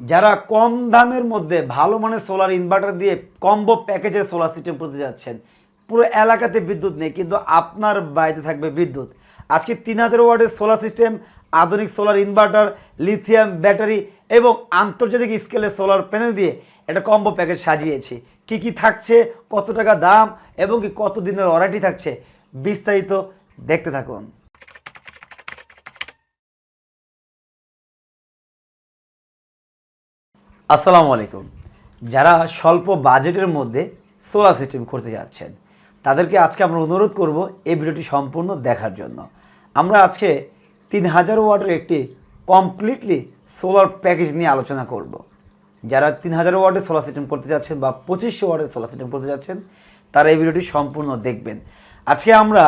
যারা কম দামের মধ্যে ভালো মানের সোলার ইনভার্টার দিয়ে কম্বো প্যাকেজের সোলার সিস্টেম করতে যাচ্ছেন, পুরো এলাকাতে বিদ্যুৎ নেই, কিন্তু আপনার বাড়িতে থাকবে বিদ্যুৎ। আজকে তিন হাজার ওয়ার্ডের সোলার সিস্টেম আধুনিক সোলার ইনভার্টার লিথিয়াম ব্যাটারি এবং আন্তর্জাতিক স্কেলের সোলার প্যানেল দিয়ে একটা কম্বো প্যাকেজ সাজিয়েছি। কি কি থাকছে, কত টাকা দাম এবং কি কত দিনের ওয়ারেন্টি থাকছে, বিস্তারিত দেখতে থাকুন। আসসালামু আলাইকুম। যারা স্বল্প বাজেটের মধ্যে সোলার সিস্টেম করতে যাচ্ছেন, তাদেরকে আজকে আমরা অনুরোধ করব এই ভিডিওটি সম্পূর্ণ দেখার জন্য। আমরা আজকে তিন হাজার ওয়াটের একটি কমপ্লিটলি সোলার প্যাকেজ নিয়ে আলোচনা করব। যারা তিন হাজার ওয়াটের সোলার সিস্টেম করতে যাচ্ছেন বা পঁচিশশো ওয়াটের সোলার সিস্টেম করতে যাচ্ছেন, তারা এই ভিডিওটি সম্পূর্ণ দেখবেন। আজকে আমরা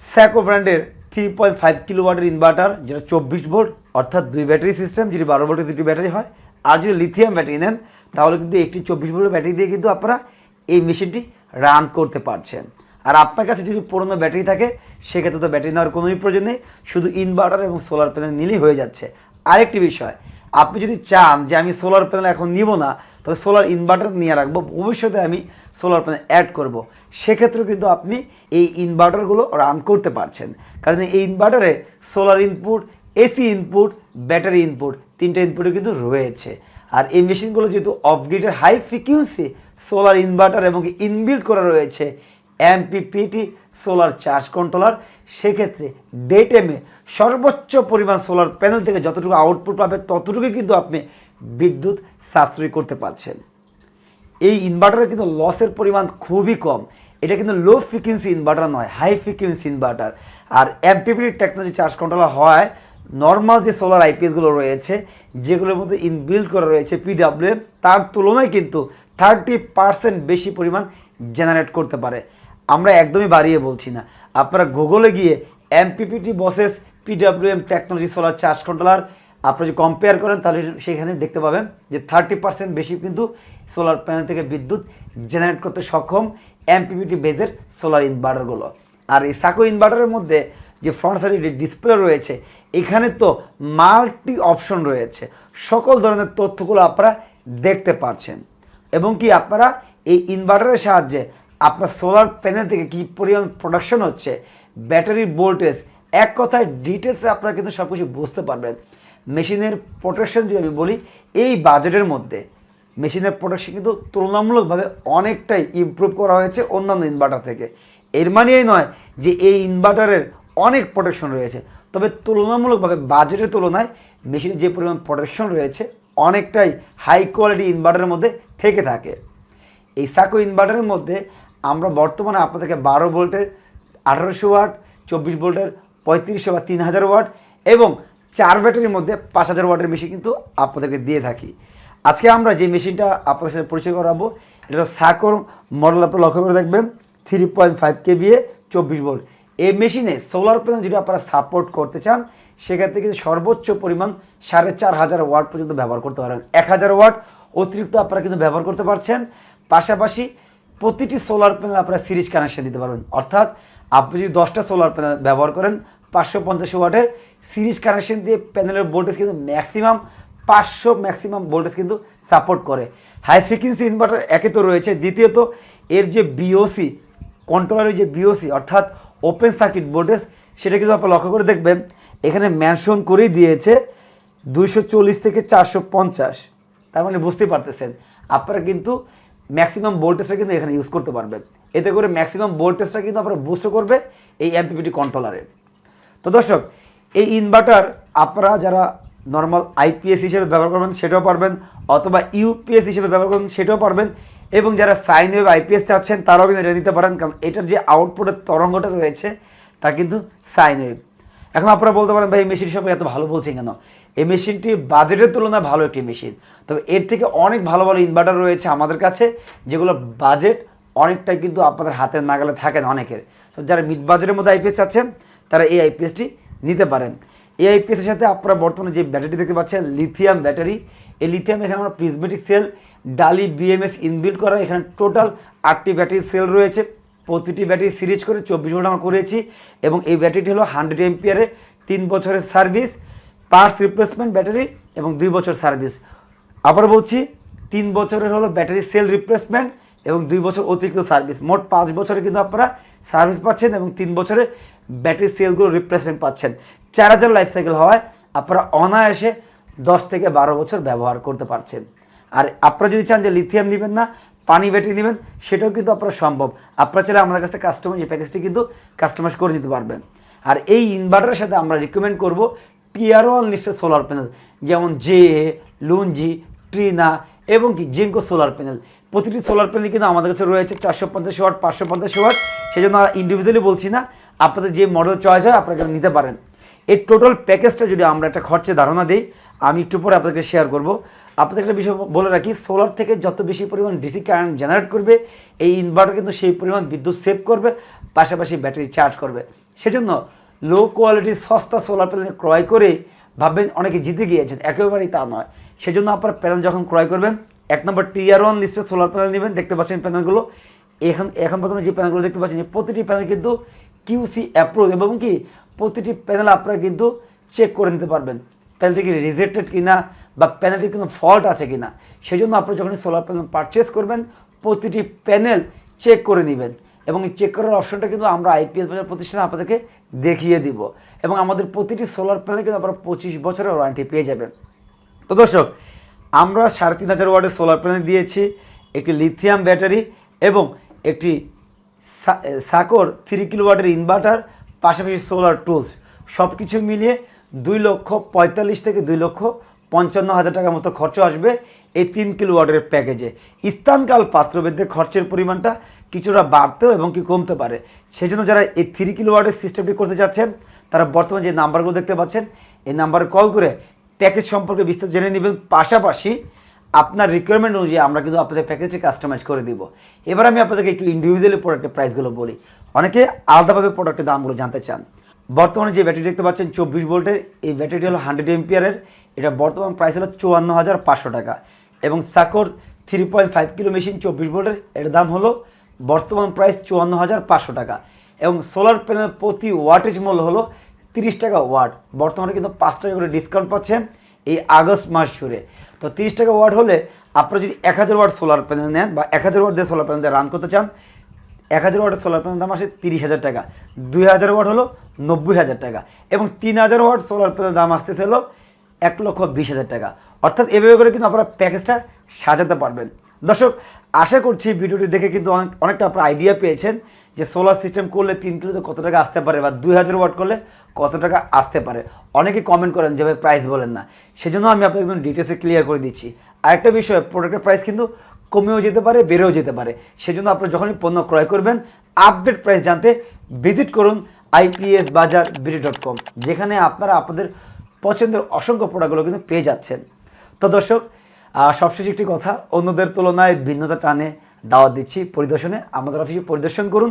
স্যাকো ব্র্যান্ডের থ্রি পয়েন্ট ফাইভ কিলো ওয়াটের ইনভার্টার যেটা চব্বিশ ভোল্ট অর্থাৎ দুই ব্যাটারি সিস্টেম যদি বারো ভোল্টের দুটি ব্যাটারি হয় আর যদি লিথিয়াম ব্যাটারি নেন, তাহলে কিন্তু একটি চব্বিশ ভোল্টের ব্যাটারি দিয়ে কিন্তু আপনারা এই মেশিনটি রান করতে পারছেন। আর আপনার কাছে যদি পুরনো ব্যাটারি থাকে, সেক্ষেত্রে তো ব্যাটারি নেওয়ার কোনোই প্রয়োজন নেই, শুধু ইনভার্টার এবং সোলার প্যানেল নিলেই হয়ে যাচ্ছে। আরেকটি বিষয়, আপনি যদি চান যে আমি সোলার প্যানেল এখন নিব না, তবে সোলার ইনভার্টার নিয়ে রাখব, ভবিষ্যতে আমি সোলার প্যানেল অ্যাড করব। সেক্ষেত্রেও কিন্তু আপনি এই ইনভার্টারগুলো রান করতে পারছেন। কারণ এই ইনভার্টারে solar input AC input battery input তিনটে ইনপুটও কিন্তু রয়েছে। আর এই মেশিনগুলো যেহেতু অফগ্রিডের হাই ফ্রিকুয়েন্সি সোলার ইনভার্টার এবং ইনবিল্ড করা রয়েছে এমপিপিটি সোলার চার্জ কন্ট্রোলার সেক্ষেত্রে ডে টাইমে সর্বোচ্চ পরিমাণ সোলার প্যানেল থেকে যতটুকু আউটপুট পাবে, ততটুকুই কিন্তু আপনি বিদ্যুৎ সাশ্রয় করতে পারছেন। এই ইনভার্টারের কিন্তু লসের পরিমাণ খুবই কম। এটা কিন্তু লো ফ্রিকুয়েন্সি ইনভার্টার নয় হাই ফ্রিকুয়েন্সি ইনভার্টার আর এমপিপিটি টেকনোলজি চার্জ কন্ট্রোলার হয় নর্মাল যে সোলার আইপিএসগুলো রয়েছে, যেগুলোর মধ্যে ইনবিল্ড করা রয়েছে পিডাব্লিউ তার তুলনায় কিন্তু থার্টি পার্সেন্ট বেশি পরিমাণ জেনারেট করতে পারে। আমরা একদমই বাড়িয়ে বলছি না। আপনারা গুগলে গিয়ে MPPT versus PWM technology solar charge controller আপনি যদি কম্পেয়ার করেন, তাহলে সেখানে দেখতে পাবেন যে থার্টি পার্সেন্ট বেশি কিন্তু সোলার প্যানেল থেকে বিদ্যুৎ জেনারেট করতে সক্ষম এমপিপিটি বেজের সোলার ইনভার্টারগুলো আর এই সাকো ইনভার্টারের মধ্যে যে ফ্রন্ট সাইডে ডিসপ্লে রয়েছে, এখানে তো মাল্টি অপশন রয়েছে। সকল ধরনের তথ্যগুলো আপনারা দেখতে পাচ্ছেন এবং কি আপনারা এই ইনভার্টারের সাহায্যে আপনার সোলার প্যানেল থেকে কী পরিমাণ প্রোডাকশন হচ্ছে ব্যাটারির ভোল্টেজ এক কথায় ডিটেলসে আপনারা কিন্তু সব কিছু বুঝতে পারবেন। মেশিনের প্রোটেকশন যদি আমি বলি, এই বাজেটের মধ্যে মেশিনের প্রোটেকশন কিন্তু তুলনামূলকভাবে অনেকটাই ইমপ্রুভ করা হয়েছে অন্যান্য ইনভার্টার থেকে। এর মানে এই নয় যে এই ইনভার্টারের অনেক প্রোটেকশন রয়েছে। তবে তুলনামূলকভাবে বাজেটের তুলনায় মেশিনের যে পরিমাণ প্রোটেকশন রয়েছে, অনেকটাই হাই কোয়ালিটি ইনভার্টারের মধ্যে থেকে থাকে। এই সাকো ইনভার্টারের মধ্যে আমরা বর্তমানে আপনাদেরকে বারো ভোল্টের আঠারোশো ওয়াট, চব্বিশ ভোল্টের পঁয়ত্রিশশো বা তিন হাজার ওয়াট এবং চার ব্যাটারির মধ্যে পাঁচ হাজার ওয়াটের মেশিন কিন্তু আপনাদেরকে দিয়ে থাকি। আজকে আমরা যে মেশিনটা আপনাদের সাথে পরিচয় করাবো, এটা সাকোর মডেল আপনি লক্ষ্য করে দেখবেন থ্রি পয়েন্ট ফাইভ কেভিএ চব্বিশ ভোল্ট। এই মেশিনে সোলার প্যানেল যদি আপনারা সাপোর্ট করতে চান, সেক্ষেত্রে কিন্তু সর্বোচ্চ পরিমাণ সাড়ে চার হাজার ওয়াট পর্যন্ত ব্যবহার করতে পারেন। এক হাজার ওয়াট অতিরিক্ত আপনারা কিন্তু ব্যবহার করতে পারছেন। পাশাপাশি প্রতিটি সোলার প্যানেল আপনারা সিরিজ কানেকশন দিতে পারবেন। অর্থাৎ আপনি যদি দশটা সোলার প্যানেল ব্যবহার করেন, পাঁচশো পঞ্চাশ ওয়াটের সিরিজ কানেকশন দিয়ে প্যানেলের ভোল্টেজ কিন্তু ম্যাক্সিমাম পাঁচশো ম্যাক্সিমাম ভোল্টেজ কিন্তু সাপোর্ট করে। হাই ফ্রিকুয়েন্সি ইনভার্টার একে তো রয়েছে। দ্বিতীয়ত, এর যে বিওসি কন্ট্রোলারের যে বিওসি অর্থাৎ ওপেন সার্কিট ভোল্টেজ, সেটা কিন্তু আপনারা লক্ষ্য করে দেখবেন, এখানে মেনশন করেই দিয়েছে দুইশো চল্লিশ থেকে চারশো পঞ্চাশ। তার মানে বুঝতেই পারতেছেন, আপনারা কিন্তু ম্যাক্সিমাম ভোল্টেজটা কিন্তু এখানে ইউজ করতে পারবেন। এতে করে ম্যাক্সিমাম ভোল্টেজটা কিন্তু আপনারা বুস্ট করবে এই এমপিপিটি কন্ট্রোলারে তো দর্শক, এই ইনভার্টার আপনারা যারা নর্মাল আইপিএস হিসেবে ব্যবহার করবেন, সেটাও পারবেন, অথবা ইউপিএস হিসেবে ব্যবহার করবেন, সেটাও পারবেন। এবং যারা সাইন ওয়েভ আইপিএস চাচ্ছেন তারাও কিন্তু এটা নিতে পারেন, কারণ এটার যে আউটপুটের তরঙ্গটা রয়েছে, তা কিন্তু সাইন ওয়েভ এখন আপনারা বলতে পারেন, ভাই, এই মেশিন সবাই এত ভালো বলছেন কেন? এই মেশিনটি বাজেটের তুলনায় ভালো একটি মেশিন তবে এর থেকে অনেক ভালো ভালো ইনভার্টার রয়েছে আমাদের কাছে, যেগুলো বাজেট অনেকটাই কিন্তু আপনাদের হাতের নাগালে থাকে না অনেকের। তো যারা মিড বাজেটের মধ্যে আইপিএস চাচ্ছেন, তারা এই আইপিএসটি নিতে পারেন। এই আইপিএসের সাথে আপনারা বর্তমানে যে ব্যাটারি দেখতে পাচ্ছেন লিথিয়াম ব্যাটারি এই লিথিয়াম এখানে আমরা prismatic cell Daly BMS inbuilt করা, এখানে টোটাল আটটি ব্যাটারি সেল রয়েছে। প্রতিটি ব্যাটারি সিরিজ করে চব্বিশ ঘণ্টা আমরা করেছি এবং এই ব্যাটারিটি হলো হান্ড্রেড এমপিয়ারের তিন বছরের সার্ভিস পার্টস রিপ্লেসমেন্ট ব্যাটারি এবং দুই বছর সার্ভিস আবার বলছি, তিন বছরের হলো ব্যাটারি সেল রিপ্লেসমেন্ট এবং দুই বছর অতিরিক্ত সার্ভিস মোট পাঁচ বছরে কিন্তু আপনারা সার্ভিস পাচ্ছেন এবং তিন বছরে ব্যাটারি সেলগুলো রিপ্লেসমেন্ট পাচ্ছেন। চার হাজার লাইফ সাইকেল হওয়ায় আপনারা অনায়াসে দশ থেকে বারো বছর ব্যবহার করতে পারছেন। আর আপনারা যদি চান যে লিথিয়াম নেবেন না, পানি ব্যাটারি নেবেন, সেটাও কিন্তু আপনার সম্ভব। আপনারা চাইলে আমাদের কাছে কাস্টমার এই প্যাকেজটি কিন্তু কাস্টমাইজ করে নিতে পারবেন। আর এই ইনভার্টারের সাথে আমরা রিকমেন্ড করব টিয়ার ওয়ান লিস্টের সোলার প্যানেল যেমন জে লুঞ্জি ট্রিনা এবং কি জিঙ্কো সোলার প্যানেল প্রতিটি সোলার প্যানেল কিন্তু আমাদের কাছে রয়েছে চারশো পঞ্চাশ ওয়াট, পাঁচশো পঞ্চাশ ওয়াট সেই জন্য ইন্ডিভিজুয়ালি বলছি না, আপনাদের যে মডেল চয়েস হয় আপনারা নিতে পারেন। এই টোটাল প্যাকেজটা যদি আমরা একটা খরচে ধারণা দিই, আমি একটু পরে আপনাদেরকে শেয়ার করব। আপনাদের একটা বিষয় বলে রাখি সোলার থেকে যত বেশি পরিমাণ ডিসি কারেন্ট জেনারেট করবে, এই ইনভার্টার কিন্তু সেই পরিমাণ বিদ্যুৎ সেভ করবে, পাশাপাশি ব্যাটারি চার্জ করবে। সেজন্য লো কোয়ালিটির সস্তা সোলার প্যানেল ক্রয় করে ভাববেন অনেকে জিতে গিয়েছেন, একেবারেই তা নয়। সেজন্য আপনার প্যানেল যখন ক্রয় করবেন, এক নম্বর টিয়ার ওয়ান লিস্টের সোলার প্যানেল নেবেন, দেখতে পাচ্ছেন প্যানেলগুলো এখন এখন প্রথমে যে প্যানেলগুলো দেখতে পাচ্ছেন প্রতিটি প্যানেল কিন্তু কিউসি অ্যাপ্রুভ এবং কি, প্রতিটি প্যানেল আপনারা কিন্তু চেক করে নিতে পারবেন। প্যানেলটি কি রিজেক্টেড কিনা বা প্যানেলটির কোনো ফল্ট আছে কিনা সেই জন্য আপনি যখন সোলার প্যানেল পারচেস করবেন, প্রতিটি প্যানেল চেক করে নেবেন। এবং এই চেক করার অপশনটা কিন্তু আমরা আইপিএল বাজার প্রতিষ্ঠানে আপনাদেরকে দেখিয়ে দিব। এবং আমাদের প্রতিটি সোলার প্যানেল কিন্তু আপনারা পঁচিশ বছরের ওয়ারেন্টি পেয়ে যাবেন। তো দর্শক, আমরা সাড়ে তিন হাজার ওয়াটের সোলার প্যানেল দিয়েছি, একটি লিথিয়াম ব্যাটারি এবং একটি সাকর থ্রি কিলোওয়াটের ইনভার্টার পাশাপাশি সোলার টুলস সব কিছু মিলিয়ে দুই লক্ষ পঁয়তাল্লিশ থেকে দুই লক্ষ পঞ্চান্ন হাজার টাকার মতো খরচ আসবে এই তিন কিলোওয়াটের প্যাকেজে। স্থানকাল পাত্রভেদে খরচের পরিমাণটা কিছুটা বাড়তেও এবং কি কমতে পারে। সেই জন্য যারা এই থ্রি কিলোওয়াটের সিস্টেমটি করতে যাচ্ছেন তারা বর্তমানে যে নাম্বারগুলো দেখতে পাচ্ছেন, এই নাম্বারে কল করে প্যাকেজ সম্পর্কে বিস্তারিত জেনে নেবেন। পাশাপাশি আপনার রিকোয়ারমেন্ট অনুযায়ী আমরা কিন্তু আপনাদের প্যাকেজটি কাস্টমাইজ করে দিব। এবার আমি আপনাদেরকে একটু ইন্ডিভিজুয়ালি প্রোডাক্টের প্রাইসগুলো বলি। অনেকে আলাদাভাবে প্রোডাক্টের দামগুলো জানতে চান। বর্তমানে যে ব্যাটারি দেখতে পাচ্ছেন, চব্বিশ ভোল্টের, এই ব্যাটারিটি হলো হান্ড্রেড এমপিয়ারের এটা বর্তমান প্রাইস হলো চুয়ান্ন হাজার পাঁচশো টাকা এবং সাকোর three point five kilo machine চব্বিশ ভোল্টের, এর দাম হলো বর্তমান প্রাইস চুয়ান্ন হাজার পাঁচশো টাকা এবং সোলার প্যানেল প্রতি ওয়াটেজ মূল্য হলো তিরিশ টাকা ওয়াট বর্তমানে কিন্তু পাঁচ টাকা করে ডিসকাউন্ট পাচ্ছেন এই আগস্ট মাস জুড়ে। তো তিরিশ টাকা ওয়াট হলে আপনারা যদি এক হাজার ওয়াট সোলার প্যানেল নেন বা এক হাজার ওয়াট দিয়ে সোলার প্যানেল রান করতে চান, এক হাজার ওয়াটের সোলার প্যানেল দাম আসে তিরিশ হাজার টাকা। দুই হাজার ওয়াট হলো নব্বই হাজার টাকা এবং তিন হাজার ওয়াট সোলার প্যানেল দাম আসতেছে হলো এক লক্ষ বিশ হাজার টাকা। অর্থাৎ এভাবে করে কিন্তু আপনারা প্যাকেজটা সাজাতে পারবেন। দর্শক, আশা করছি ভিডিওটি দেখে কিন্তু অনেক, অনেকটা আপনারা আইডিয়া পেয়েছেন যে সোলার সিস্টেম করলে তিন কিলোতে কত টাকা আসতে পারে বা দুই হাজার ওয়াট করলে কত টাকা আসতে পারে। অনেকে কমেন্ট করেন যে, ভাই প্রাইস বলেন না। সেজন্য আমি আপনাকে একদম ডিটেলসে ক্লিয়ার করে দিচ্ছি। আরেকটা বিষয় প্রোডাক্টের প্রাইস কিন্তু কমেও যেতে পারে, বেড়েও যেতে পারে। সেজন্য আপনারা যখনই পণ্য ক্রয় করবেন আপডেট প্রাইস জানতে ভিজিট করুন IPS Bazar BD dot com যেখানে আপনারা আপনাদের পছন্দের অসংখ্য প্রোডাক্টগুলো কিন্তু পেয়ে যাচ্ছেন। তো দর্শক সবশেষে একটি কথা, অন্যদের তুলনায় ভিন্নতা টানে দাওয়াত দিচ্ছি পরিদর্শনে। আমাদের অফিসে পরিদর্শন করুন,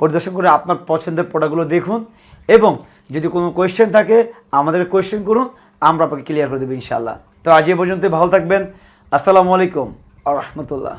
পরিদর্শন করে আপনার পছন্দের প্রোডাক্টগুলো দেখুন এবং যদি কোনো কোয়েশ্চেন থাকে, আমাদের কোয়েশ্চেন করুন, আমরা আপনাকে ক্লিয়ার করে দেবো ইনশাল্লাহ তো আজ এ পর্যন্ত ভালো থাকবেন। আসসালামু আলাইকুম আ রহমতুল্লাহ।